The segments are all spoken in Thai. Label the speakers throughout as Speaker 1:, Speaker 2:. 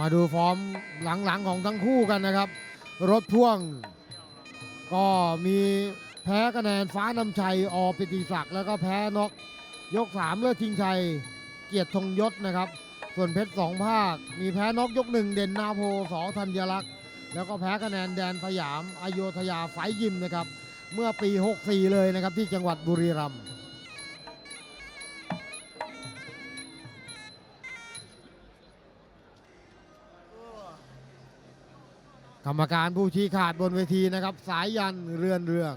Speaker 1: มาดูฟอร์มหลังๆของทั้งคู่กันนะครับ รถพ่วง ก็มีแพ้คะแนนฟ้านำชัยอปิติศักดิ์แล้วก็แพ้น็อกยก3เลือดชิงชัย เกียรติธงยศนะครับ ส่วนเพชรสองภาค มีแพ้นกยกหนึ่งเด่นนาโพสอธัญลักษณ์แล้วก็แพ้คะแนนแดนสยามอโยธยาไฟยิมนะครับ เมื่อปี 64 เลยนะครับที่จังหวัดบุรีรัมย์ กรรมการผู้ชี้ขาดบนเวทีนะครับ สายยันเรือนเรือง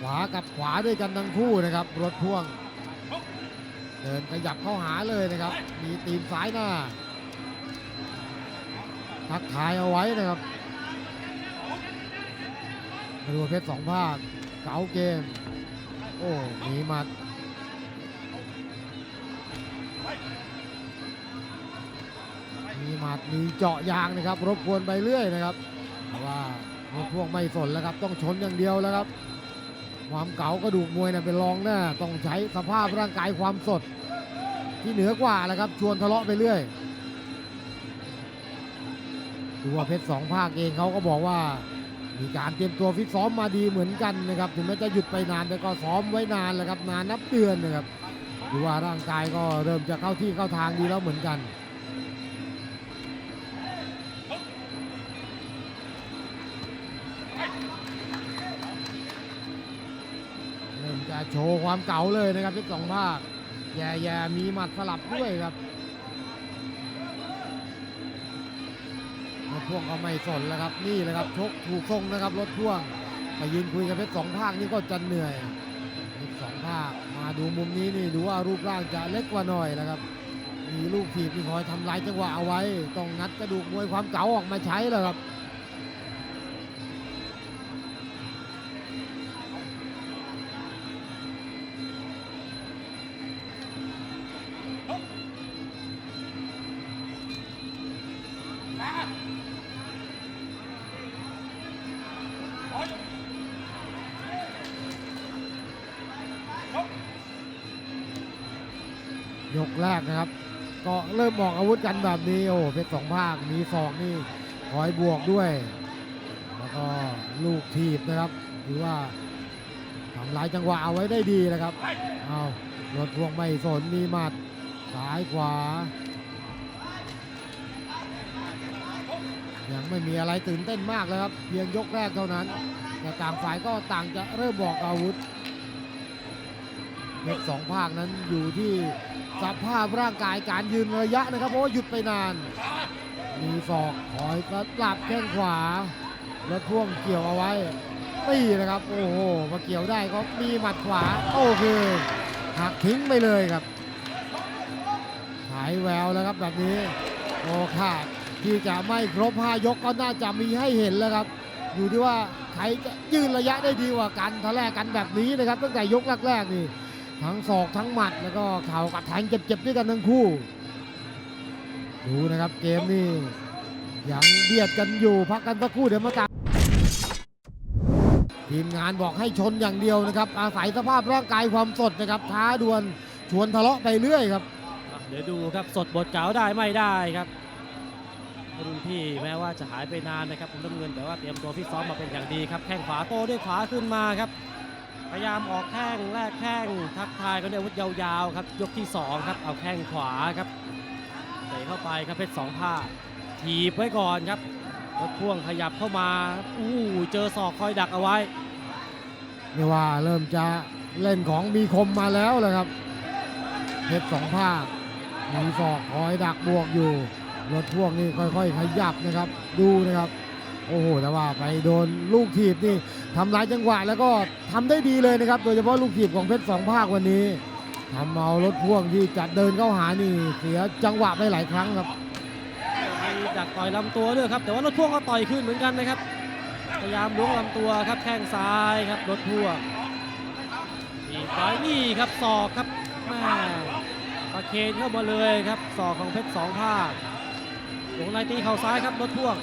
Speaker 1: ขวากับขวาด้วยกันทั้งคู่นะครับ รถพ่วง เดินขยับเข้าหาเลยนะครับ มีตีนซ้ายหน้า ทักทายเอาไว้นะครับมาดูเพชรสองภาคเก๋าเกม โอ้ มีหมัด มีหมัดมีเจาะยางนะครับรบกวนไปเรื่อยนะครับแต่ว่ารถพ่วงไม่สนแล้วครับต้องชนอย่างเดียวแล้วครับความเก๋ากระดูกมวยนะเป็นรองหน้าต้องใช้สภาพร่างกายความสด ที่เหนือกว่าแหละครับ ชวนทะเลาะไปเรื่อยดูว่าเพชรสองภาคเองเขาก็บอกว่ามีการเตรียมตัวฟิตซ้อมมาดีเหมือนกันนะครับ ถึงแม้จะหยุดไปนานแต่ก็ซ้อมไว้นานแล้วครับนานนับเดือนนะครับดูว่าร่างกายก็เริ่มจะเข้าที่เข้าทางดีแล้วเหมือนกัน โชว์ความเก่าเลยนะครับเพชรสองภาค แย่ๆมีหมัดสลับด้วยครับรถพ่วงก็ไม่สนแล้วครับ นี่แหละครับชกถูกทรงนะครับรถพ่วงไปยืนคุยกับเพชรสองภาคนี่ก็จะเหนื่อยเพชรสองภาคมาดูมุมนี้นี่ดูว่ารูปร่างจะเล็กกว่าหน่อยนะครับ มีลูกถีบที่คอยทำลายจังหวะเอาไว้ ต้องงัดกระดูกมวยความเก๋าออกมาใช้แล้วครับ ยกแรกนะครับ ก็เริ่มบอกอาวุธกันแบบนี้โอ้เพชรสองภาคมีศอกนี่คอยบวกด้วย แล้วก็ลูกทีบนะครับถือว่าทำลายจังหวะเอาไว้ได้ดีนะครับเอารถพวงไม่สนมีหมัดซ้ายขวา ยังไม่มีอะไรตื่นเต้นมากเลยครับ เพียงยกแรกเท่านั้น แต่ต่างฝ่ายก็ต่างจะเริ่มบอกอาวุธ เพชรสองภาคนั้นอยู่ที่สภาพร่างกายการยืนระยะนะครับ เพราะว่าหยุดไปนาน มีศอกคอยกระหลับแข้งขวา แล้วพ่วงเกี่ยวเอาไว้ตีนะครับ โอ้โหมาเกี่ยวได้ก็มีหมัดขวา โอเคหักทิ้งไปเลยครับหายแววแล้วครับแบบนี้โอ้ขาดที่จะไม่ครบ5ยกก็น่าจะมีให้เห็นแล้วครับ อยู่ที่ว่าใครจะยืนระยะได้ดีกว่ากันทะแลกกันแบบนี้นะครับ ตั้งแต่ยกแรกๆนี่ ทั้งศอกทั้งหมัดแล้วก็เข่ากับแทงเจ็บๆด้วยกันทั้งคู่ ดูนะครับเกมนี้ยังเบียดกันอยู่พักกันสักครู่เดี๋ยวมาตามทีมงานบอกให้ชนอย่างเดียวนะครับ อาศัยสภาพร่างกายความสดนะครับท้าดวลชวนทะเลาะไปเรื่อยครับ
Speaker 2: เดี๋ยวดูครับสดบทเก๋าได้ไม่ได้ครับรุ่นพี่แม้ว่าจะหายไปนานนะครับคุณน้ำเงินแต่ว่าเตรียมตัวฟิตซ้อมมาเป็นอย่างดีครับแข้งขวาโต้ด้วยขวาขึ้นมาครับ พยายามออกแข้งแลกแข้งทักทายกันด้วยอาวุธยาวๆครับยกที่สองครับเอาแข้งขวาครับเตะเข้าไปครับเพชรสองผ้าถีบไว้ก่อนครับรถพ่วงขยับเข้ามาอู้เจอศอกคอยดักเอาไว้
Speaker 1: นี่ว่าเริ่มจะเล่นของมีคมมาแล้วแหละครับเพชรสองภาคมีศอกคอยดักบวกอยู่รถพ่วงนี่ค่อยๆ ขยับนะครับ ดูนะครับ โอ้โหแต่ว่าไปโดนลูกถีบนี่ ทำลายจังหวะแล้วก็ทำได้ดีเลยนะครับ โดยเฉพาะลูกถีบของเพชรสองภาควันนี้ทำเอารถพ่วงที่จะเดินเข้าหานี่เสียจังหวะไปหลายครั้งครับ
Speaker 2: มีดักต่อยลำตัวด้วยครับ แต่ว่ารถพ่วงก็ต่อยขึ้นเหมือนกันนะครับ พยายามล้วงลำตัวครับแข้งซ้ายครับรถพ่วงอีกร้อยนี่ครับศอกครับแม่ประเคนเข้ามาเลยครับศอกของเพชรสองภาควงในตีเข่าซ้ายครับรถพ่วง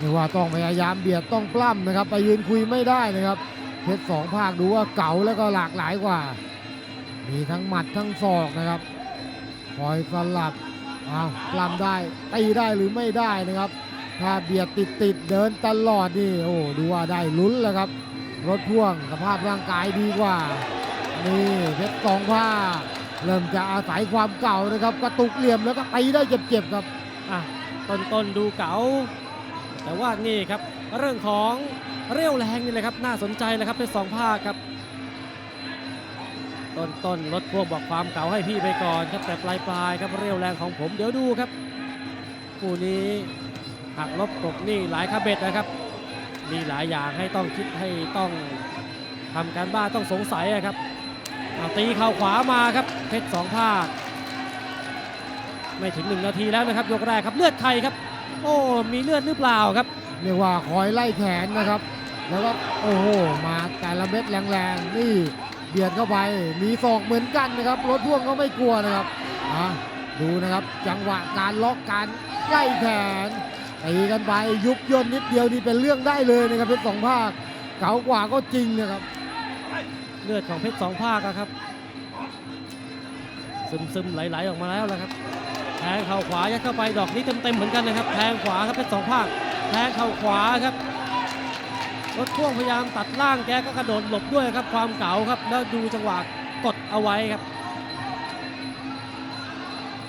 Speaker 1: นี่ว่าต้องพยายามเบียดต้องปล้ำนะครับ ไปยืนคุยไม่ได้นะครับ เพชรสองภาคดูว่าเก่าแล้วก็หลากหลายกว่า มีทั้งหมัดทั้งศอกนะครับคอยสลับอ้าวกล้ำได้ตีได้หรือไม่ได้นะครับ ถ้าเบียดติดติดเดินตลอดนี่โอ้ดูว่าได้ลุ้นแล้วครับ รถพ่วงสภาพร่างกายดีกว่า นี่เพชรสองผ้าเริ่มจะอาศัยความเก่านะครับ กระตุกเหลี่ยมแล้วก็ตีได้เจ็บๆครับ
Speaker 2: อะต้นๆดูเก๋า แต่ว่านี่ครับเรื่องของเรี่ยวแรงนี่แหละครับน่าสนใจเลยครับเป็นสองภาคครับ ต้นต้นๆรถพวงบอกความเก่าให้พี่ไปก่อนครับแต่ปลายปลายครับเรี่ยวแรงของผมเดี๋ยวดูครับคู่นี้หักลบกบนี่หลายคาเบ็ดนะครับ มีหลายอย่างให้ต้องคิดให้ต้องทำการบ้านต้องสงสัยอะครับตีเข่าขวามาครับเพชรสองภาค ไม่ถึงหนึ่งนาทีแล้วนะครับยกแรกครับเลือดใครครับ โอ้มีเลือดหรือเปล่าครับ
Speaker 1: เรียกว่าคอยไล่แขนนะครับ แล้วก็โอ้โหมาแต่ละเม็ดแรงๆนี่เบียดเข้าไปมีศอกเหมือนกันนะครับรถพ่วงก็ไม่กลัวนะครับอะดูนะครับจังหวะการล็อกการไล่แขนตีกันไปยุบย่นนิดเดียวนี่เป็นเรื่องได้เลยนะครับเพชรสองภาคเก๋ากว่าก็จริงนะครับ
Speaker 2: เลือดของเพชรสองภาคอะครับ ซึมซึมๆไหลๆออกมาแล้วละครับ แทงเข่าขวายัดเข้าไปดอกนี้เต็มๆเหมือนกันนะครับ แทงขวาครับเพชรสองภาค แทงเข่าขวาครับรถพ่วงพยายามตัดล่างแกก็กระโดดหลบด้วยครับความเก๋าครับ แล้วดูจังหวะกดเอาไว้ครับ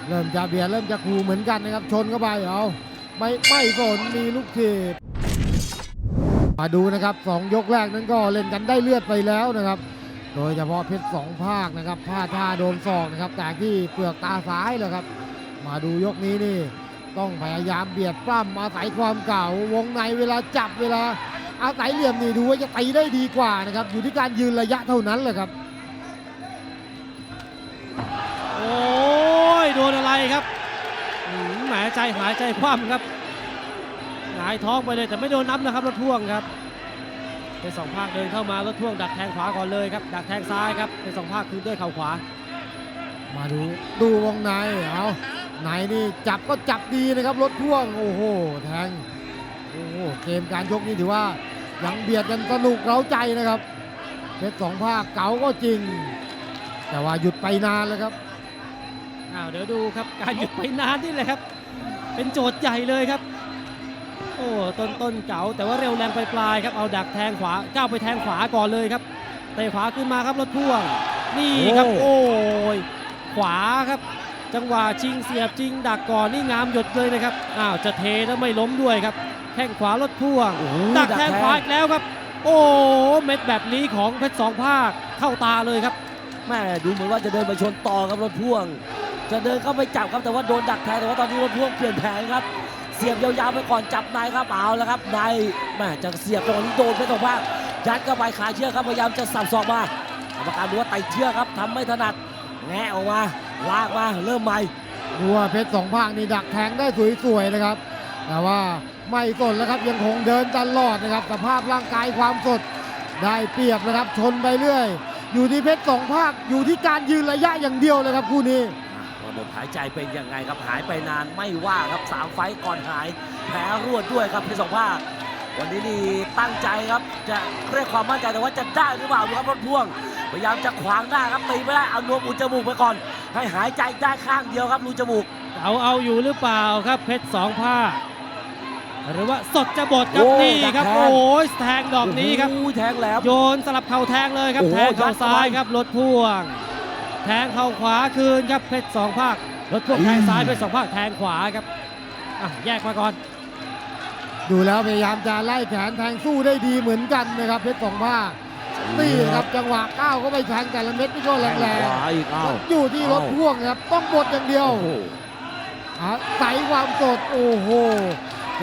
Speaker 1: เริ่มจะเบียดเริ่มจะคูเหมือนกันนะครับ ชนเข้าไปเอาไม่ไม่สนมีลูกทีบมาดูนะครับสองยกแรกนั้นก็เล่นกันได้เลือดไปแล้วนะครับ โดยเฉพาะเพชรสองภาคนะครับพลาดท่าโดนศอกนะครับแต่ที่เปลือกตาซ้ายเลยครับ มาดูยกนี้นี่ ต้องพยายามเบียดปล้ำอาศัยความเก่าวงในเวลาจับเวลาอาศัยเหลี่ยมนี่ดูว่าจะตีได้ดีกว่านะครับ อยู่ที่การยืนระยะเท่านั้นแหละครับ
Speaker 2: โอ้ยโดนอะไรครับหืมแหมใจหายใจคว่ำครับหงายท้องไปเลยแต่ไม่โดนนับนะครับรถพ่วงครับเป็นสองภาคเดินเข้ามารถพ่วงดักแทงขวาก่อนเลยครับดักแทงซ้ายครับเป็นสองภาคคืนด้วยเข่าขวา
Speaker 1: มาดูดูวงในเอา ในนี่จับก็จับดีนะครับรถพ่วงโอ้โหแทงโอ้โหเกมการชกนี่ถือว่ายังเบียดกันสนุกเร้าใจนะครับเพชรสองภาคเก๋าก็จริง แต่ว่าหยุดไปนานแล้วครับ
Speaker 2: อ้าวเดี๋ยวดูครับการหยุดไปนานนี่แหละครับ เป็นโจทย์ใหญ่เลยครับ โอ้ต้นต้นเก๋าแต่ว่าเร็วแรงไปปลายๆครับเอาดักแทงขวาก้าวไปแทงขวาก่อนเลยครับเตะขวาขึ้นมาครับรถพ่วงนี่ครับ
Speaker 1: โอ้
Speaker 2: โอ้ยขวาครับ จังหวะชิงเสียบจริง ดักก่อนนี่งามหยดเลยนะครับอ้าวจะเทแล้วไม่ล้มด้วยครับแข้งขวารถพ่วง
Speaker 3: โอ้โห
Speaker 2: ดักแทงขวาอีกแล้วครับ โอ้เม็ดแบบนี้ของเพชรสองภาคเข้าตาเลยครับ
Speaker 3: แม่ดูเหมือนว่าจะเดินไปชนต่อครับรถพ่วง จะเดินเข้าไปจับครับแต่ว่าโดนดักแทงแต่ว่าตอนนี้รถพ่วงเปลี่ยนแผนครับเสียบยาวๆไปก่อนจับนายครับเอาแล้วครับนายแม่จะเสียบตรงนี้โดนเพชรสองภาคยัดเข้าไปขาเชือกครับพยายามจะสับศอกมากรรมการดูว่าไต่เชือกครับทำไม่ถนัดแงะออกมา ลากมาเริ่มใหม่
Speaker 1: ดูว่าเพชรสองภาคนี่ดักแทงได้สวยๆนะครับ แต่ว่าไม่สนแล้วครับยังคงเดินตลอดนะครับ สภาพร่างกายความสดได้เปรียบนะครับชนไปเรื่อย อยู่ที่เพชรสองภาคอยู่ที่การยืนระยะอย่างเดียวเลยครับคู่นี้
Speaker 3: ระบบหายใจเป็นยังไงครับหายไปนานไม่ว่าครับสามไฟต์ก่อนหายแพ้รวดด้วยครับเพชรสองภาควันนี้นี่ตั้งใจครับจะเรียกความมั่นใจแต่ว่าจะได้หรือเปล่าดูครับรถพ่วงพยายามจะขวางหน้าครับตีไม่ได้เอานวมอุดจมูกไปก่อน ให้หายใจได้ข้างเดียวครับรูจมูก
Speaker 2: เอาเอาอยู่หรือเปล่าครับ เพชรสองภาคหรือว่าสดจะบดครับ
Speaker 3: โอ้
Speaker 2: นี่ครับ
Speaker 3: ดักแทง
Speaker 2: โอ้ยแทงดอกนี้ครับ
Speaker 3: โอ้ยแทงแหลม
Speaker 2: โยนสลับเข่าแทงเลยครับ
Speaker 3: โอ้โห
Speaker 2: แทงเข่า
Speaker 3: ยัดเข้า
Speaker 2: ซ้าย
Speaker 3: ไป
Speaker 2: ครับรถพ่วง แทงเข่าขวาคืนครับเพชรสองภาครถพ่วงแทงซ้ายเพชรสองภาคแทงขวาครับอะแยกมาก่อน
Speaker 1: ดูแล้วพยายามจะไล่แขนแทงสู้ได้ดีเหมือนกันนะครับเพชรสองภาค นี่ครับจังหวะก้าวก็ไปแทงแต่ละเม็ดนี่ก็แรง
Speaker 3: ขวาอีกเอ้า
Speaker 1: ๆอยู่ที่รถพ่วงนะครับต้องบดอย่างเดียว
Speaker 3: โอ้โห
Speaker 1: อาศัยความสดโอ้โห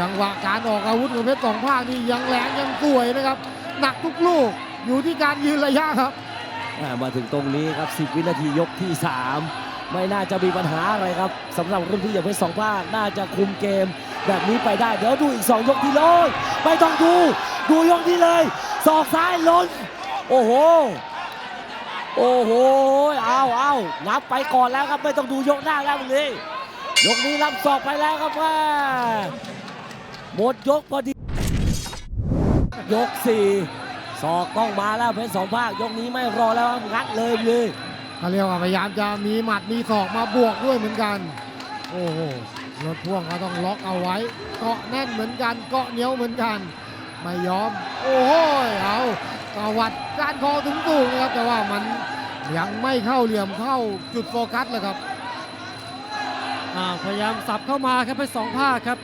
Speaker 1: จังหวะการออกอาวุธของเพชรสองภาคนี่ยังแรงยังสวยนะครับ หนักทุกลูกอยู่ที่การยืนระยะครับ
Speaker 3: อ่ามาถึงตรงนี้ครับ 10 วินาทียกที่ 3 ไม่น่าจะมีปัญหาอะไรครับสำหรับรุ่นพี่อย่างเพชรสองภาคน่าจะคุมเกม แบบนี้ไปได้ เดี๋ยวดูอีก 2 ยกที่เลยไม่ต้องดู ดูยกนี้เลยศอกซ้ายล้น โอ้โห โอ้โห เอาเอานับไปก่อนแล้วครับไม่ต้องดูยกหน้าแล้วตรงนี้ยกนี้รับศอกไปแล้วครับว่าหมดยกพอดี ยกสี่ศอกต้องมาแล้วเพชรสองภาคยกนี้ไม่รอแล้วงัดเลยเลย
Speaker 1: เขาเรียกว่าพยายามจะมีหมัดมีศอกมาบวกด้วยเหมือนกัน โอ้โหรถพ่วงก็ต้องล็อกเอาไว้ เกาะแน่นเหมือนกันเกาะเหนียวเหมือนกัน ไม่ยอม โอ้โหเอา ตวัดการคอถึงสูงๆนะครับ แต่ว่ามันยังไม่เข้าเหลี่ยมเข้าจุดโฟกัสเลยครับ
Speaker 2: พยายามสับเข้ามาครับเพชรสองภาคครับ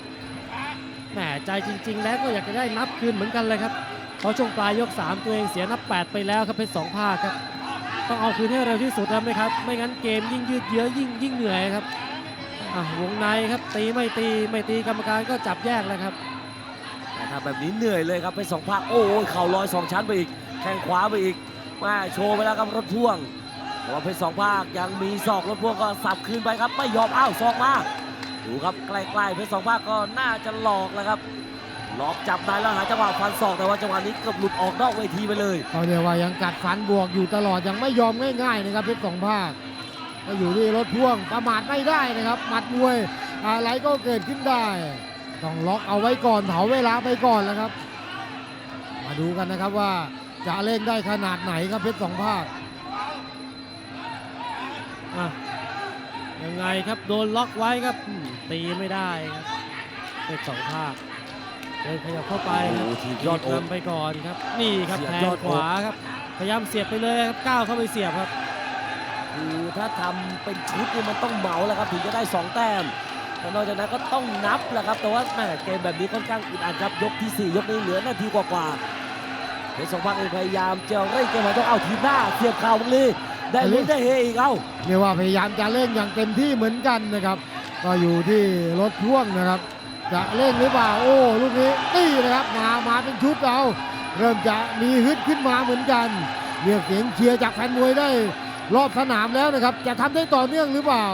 Speaker 2: แหมใจจริง ๆ แล้วก็อยากจะได้นับคืนเหมือนกันเลยครับเพราะช่วงปลายยก 3 ตัวเองเสียนับ 8 ไปแล้วครับเพชรสองภาคครับต้องเอาคืนให้เร็วที่สุดครับไหมครับ ไม่งั้นเกมยิ่งยืดเยื้อยิ่งยิ่งเหนื่อยครับวงในครับตีไม่ตีไม่ตีกรรมการก็จับแยกแล้วครับ
Speaker 3: ทำแบบนี้เหนื่อยเลยครับเป็นสองภาคโอ้ยเข่าลอยสองชั้นไปอีกแข้งขวาไปอีกมาโชว์ไปแล้วครับรถพ่วงว่าเพชรสองภาคยังมีศอกรถพ่วงก็สับคืนไปครับ ไม่ยอมอ้าวศอกมาดูครับใกล้ๆเพชรสองภาคก็น่าจะหลอกแล้วครับหลอกจับได้แล้วหาจังหวะฟันศอกแต่ว่าจังหวะนี้เกือบหลุดออกนอกเวทีไปเลย
Speaker 1: เขาเรียกว่ายังกัดฟันบวกอยู่ตลอดยังไม่ยอมง่ายๆนะครับเพชรสองภาคก็อยู่ที่รถพ่วงประมาทไม่ได้นะครับหมัดมวยอะไรก็เกิดขึ้นได้ ต้องล็อกเอาไว้ก่อนเผาเวลาไปก่อนแล้วครับ มาดูกันนะครับว่าจะเล่นได้ขนาดไหนครับเพชรสองภาค
Speaker 2: อะยังไงครับโดนล็อกไว้ครับอืมตีไม่ได้ครับเป็นสองภาคเดินขยับเข้าไปครับ
Speaker 3: โอ้โหทีมยอดโอม
Speaker 2: นำไปก่อนครับ นี่ครับ
Speaker 3: เสียบ
Speaker 2: แทง
Speaker 3: ยอด
Speaker 2: ขวาครับ พยายามเสียบไปเลยครับก้าวเข้าไปเสียบครับ
Speaker 3: คือถ้าทำเป็นชุดนี่มันต้องเหมาแล้วครับถึงจะได้ 2 แต้มแต่ นอกจากนั้นก็ต้องนับแหละครับ แต่ว่าแม่เกมแบบนี้ค่อนข้างอึดอัดครับ ยกที่ 4 ยกนี้เหลือนาทีกว่าๆเพชรสองพักเองพยายามจะเร่งเกมมาต้องเอาทีหน้าเสียบเข่าบังลีได้ลุ้นได้เฮอีกเอา
Speaker 1: เรียกว่าพยายามจะเล่นอย่างเต็มที่เหมือนกันนะครับ ก็อยู่ที่รถพ่วงนะครับ จะเล่นหรือเปล่าโอ้ลูกนี้ตีนะครับมามาเป็นชุดเราเริ่มจะมีฮึดขึ้นมาเหมือนกันเรียกเสียงเชียร์จากแฟนมวยได้ รอบสนามแล้วนะครับ จะทำได้ต่อเนื่องหรือเปล่า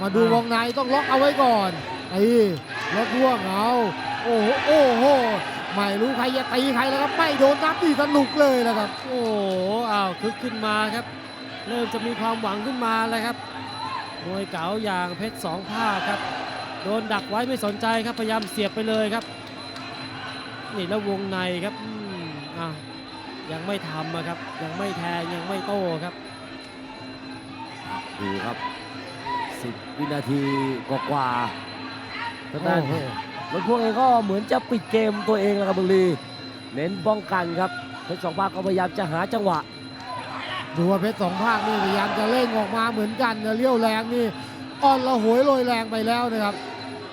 Speaker 1: มาดู
Speaker 2: อ่าว
Speaker 1: งในต้องล็อกเอาไว้ก่อนตีรถพ่วงเอาโอ้โหโอ้โหไม่รู้ใครจะตีใครแล้วครับไม่โดนนับดีสนุกเลยนะครับ
Speaker 2: โอ้โหอ้าวคึกขึ้นมาครับ เริ่มจะมีความหวังขึ้นมาแล้วครับมวยเก๋าอย่างเพชรสองภาคครับ โดนดักไว้ไม่สนใจครับพยายามเสียบไปเลยครับ นี่แล้ววงในครับอืมอ้าวยังไม่ทำอะครับ ยังไม่แทงยังไม่โต้ครับ
Speaker 3: ดูครับ 10วินาทีกว่าๆทางด้าน
Speaker 1: โอ้โห
Speaker 3: รถพ่วงเองก็เหมือนจะปิดเกมตัวเองแล้วครับบังลีเน้นป้องกันครับเพชรสองภาคก็พยายามจะหาจังหวะ
Speaker 1: ดูว่าเพชรสองภาคนี่พยายามจะเร่งออกมาเหมือนกันนะเลี้ยวแรงนี่อ่อนละหวยโรยแรงไปแล้วนะครับ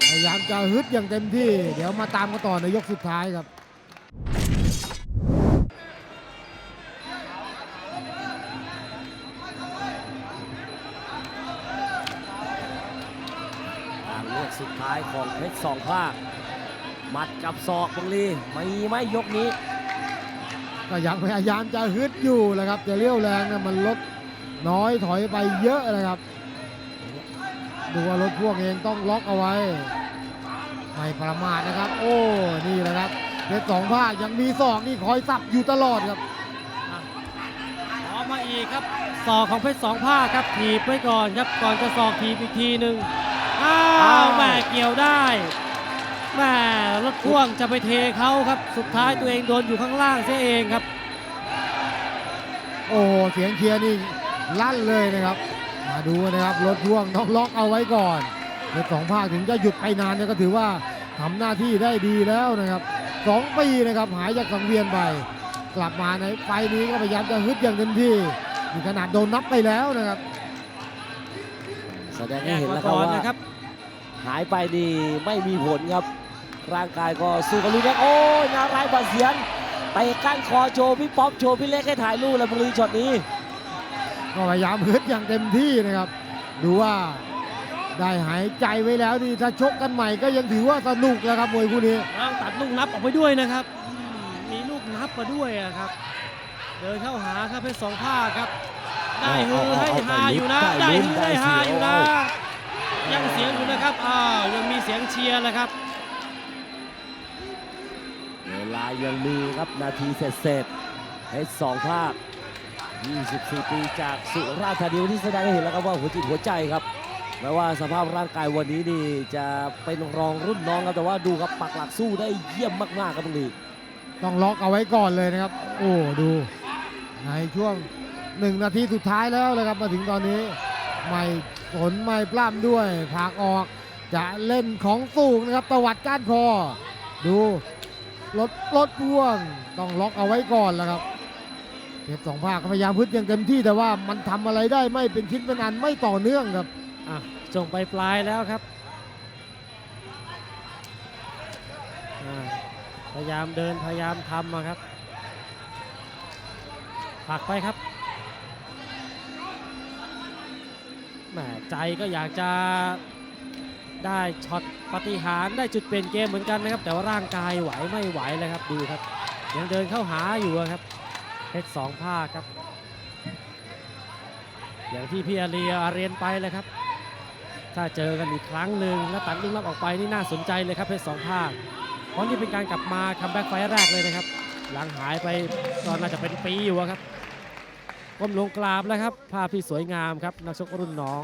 Speaker 1: พยายามจะฮึดอย่างเต็มที่ เดี๋ยวมาตามกันต่อในยกสุดท้ายครับ
Speaker 3: เลือกสุดท้ายของเพชรสองภาคหมัดกับศอกบังลีไม่ไม่ยกนี้
Speaker 1: ก็ยังพยายามจะฮึดอยู่แหละครับจะเลี้ยวแรงนะมันลดน้อยถอยไปเยอะนะครับ ดูว่ารถพ่วงเองต้องล็อกเอาไว้ ไม่ประมาทนะครับ โอ้นี่แหละครับเพชรสองภาคยังมีศอกนี่คอยสับอยู่ตลอดครับ
Speaker 2: ขอมาอีกครับศอกของเพชรสองภาคครับถีบไว้ก่อนครับก่อนจะศอกถีบอีกทีหนึ่ง อ้า
Speaker 3: อ้าวว
Speaker 2: แม่เกี่ยวได้แม่รถพ่วงจะไปเทเขาครับ สุดท้ายตัวเองโดนอยู่ข้างล่างเสียเองครับ
Speaker 1: โอ้โหเสียงเชียร์นี่ลั่นเลยนะครับ มาดูนะครับรถพ่วงต้องล็อกเอาไว้ก่อนเพชรสองภาคถึงจะหยุดไปนานเนี่ยก็ถือว่าทำหน้าที่ได้ดีแล้วนะครับสองปีนะครับหายจากสังเวียนไป กลับมาในไฟล์นี้ก็พยายามจะฮึดอย่างเต็มที่มีขนาดโดนนับไปแล้วนะครับ
Speaker 3: แสดง
Speaker 2: แย
Speaker 3: ให้
Speaker 2: ก
Speaker 3: เห็น
Speaker 2: มา
Speaker 3: แล้วครับ
Speaker 2: ก่อน
Speaker 3: ว่า
Speaker 2: นะครับ
Speaker 3: หายไปนี่ไม่มีผลครับ ร่างกายก็สู้กันลุยแรกโอ้ยนารายณ์บาดเสียนไปก้านคอโชว์พี่ป๊อปโชว์พี่เล็กให้ถ่ายรูปแล้วบุรีช็อตนี้
Speaker 1: ก็พยายามฮึดอย่างเต็มที่นะครับ ดูว่าได้หายใจไว้แล้วนี่ถ้าชกกันใหม่ก็ยังถือว่าสนุกแล้วครับมวยคู่นี้
Speaker 2: ต้องตัดลูกนับออกไปด้วยนะครับอืมมีลูกนับมาด้วยอะครับ เดินเข้าหาครับเพชรสองภาคครับ ได้ฮือให้ฮาอยู่นะ ได้ฮือให้ฮาอยู่นะ ยังเสียงอยู่นะครับอ้าวยังมีเสียงเชียร์นะครับ
Speaker 3: เวลายังมีครับนาทีเสร็จเสร็จๆให้สองภาค 24 ปีจากสุราษฎร์ธานีวันที่แสดงให้เห็นแล้วครับว่าหัวจิตหัวใจครับแม้ว่าสภาพร่างกายวันนี้นี่จะเป็นรองรุ่นน้องครับแต่ว่าดูครับปักหลักสู้ได้เยี่ยมมากๆครับตรงนี้
Speaker 1: ต้องล็อกเอาไว้ก่อนเลยนะครับ โอ้ดูในช่วงหนึ่งนาทีสุดท้ายแล้วเลยครับมาถึงตอนนี้ ไม่สนไม่ปล้ำด้วยผากออกจะเล่นของสูงนะครับตวัดก้านคอดูรถรถพ่วงต้องล็อกเอาไว้ก่อนแล้วครับเพชรสองภาคพยายามพึ่อย่างเต็มที่แต่ว่ามันทำอะไรได้ไม่เป็นชิ้นเป็นอันไม่ต่อเนื่องครับ
Speaker 2: อะจงไปปลายแล้วครับพยายามเดินพยายามทำครับผักไปครับ แหมใจก็อยากจะได้ช็อตปฏิหารได้จุดเปลี่ยนเกมเหมือนกันนะครับ แต่ว่าร่างกายไหวไม่ไหวเลยครับดูครับ ยังเดินเข้าหาอยู่ครับเพชรสองภาคครับ อย่างที่พี่อาเรียเรียนไปเลยครับ ถ้าเจอกันอีกครั้งหนึ่งแล้วตัดลุงรับออกไปนี่น่าสนใจเลยครับเพชรสองภาคเพราะนี่เป็นการกลับมาคัมแบ็กไฟล์แรกเลยนะครับ หลังหายไปตอนน่าจะเป็นปีอยู่ครับ ก้มลงกราบแล้วครับ ภาพที่สวยงามครับ นักชกรุ่นน้อง